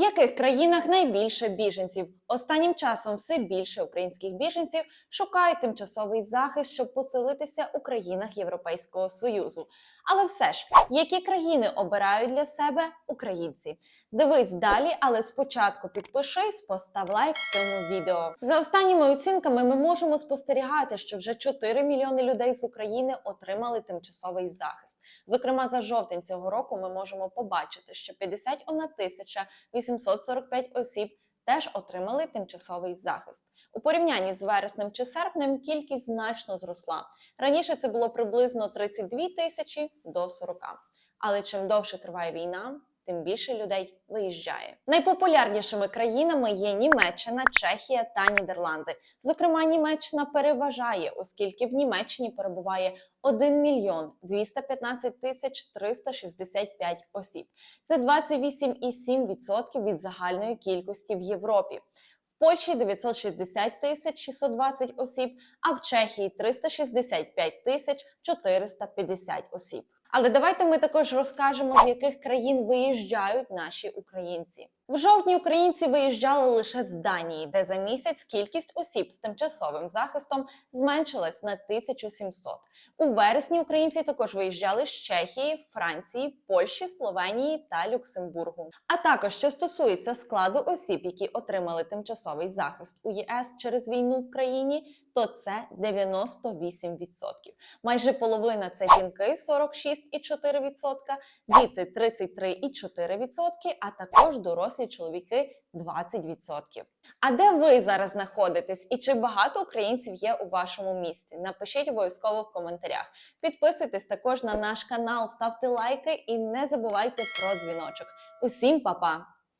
Яких країнах найбільше біженців? Останнім часом все більше українських біженців шукають тимчасовий захист, щоб поселитися у країнах Європейського Союзу. Але все ж, які країни обирають для себе українці? Дивись далі, але спочатку підпишись, постав лайк цьому відео. За останніми оцінками, ми можемо спостерігати, що вже 4 мільйони людей з України отримали тимчасовий захист. Зокрема, за жовтень цього року ми можемо побачити, що 51 тисяча 845 осіб теж отримали тимчасовий захист. У порівнянні з вереснем чи серпнем кількість значно зросла. Раніше це було приблизно 32 тисячі до 40. Але чим довше триває війна, тим більше людей виїжджає. Найпопулярнішими країнами є Німеччина, Чехія та Нідерланди. Зокрема, Німеччина переважає, оскільки в Німеччині перебуває 1 мільйон 215 тисяч 365 осіб. Це 28,7% від загальної кількості в Європі. Польщі 960 тисяч 620 осіб, а в Чехії 365 тисяч 450 осіб. Але давайте ми також розкажемо, з яких країн виїжджають наші українці. В жовтні українці виїжджали лише з Данії, де за місяць кількість осіб з тимчасовим захистом зменшилась на 1700. У вересні українці також виїжджали з Чехії, Франції, Польщі, Словенії та Люксембургу. А також що стосується складу осіб, які отримали тимчасовий захист у ЄС через війну в країні, то це 98%. Майже половина це жінки 46,4%, діти 33,4%, а також дорослі чоловіки 20%. А де ви зараз знаходитесь і чи багато українців є у вашому місті? Напишіть обов'язково в коментарях. Підписуйтесь також на наш канал, ставте лайки і не забувайте про дзвіночок. Усім па-па!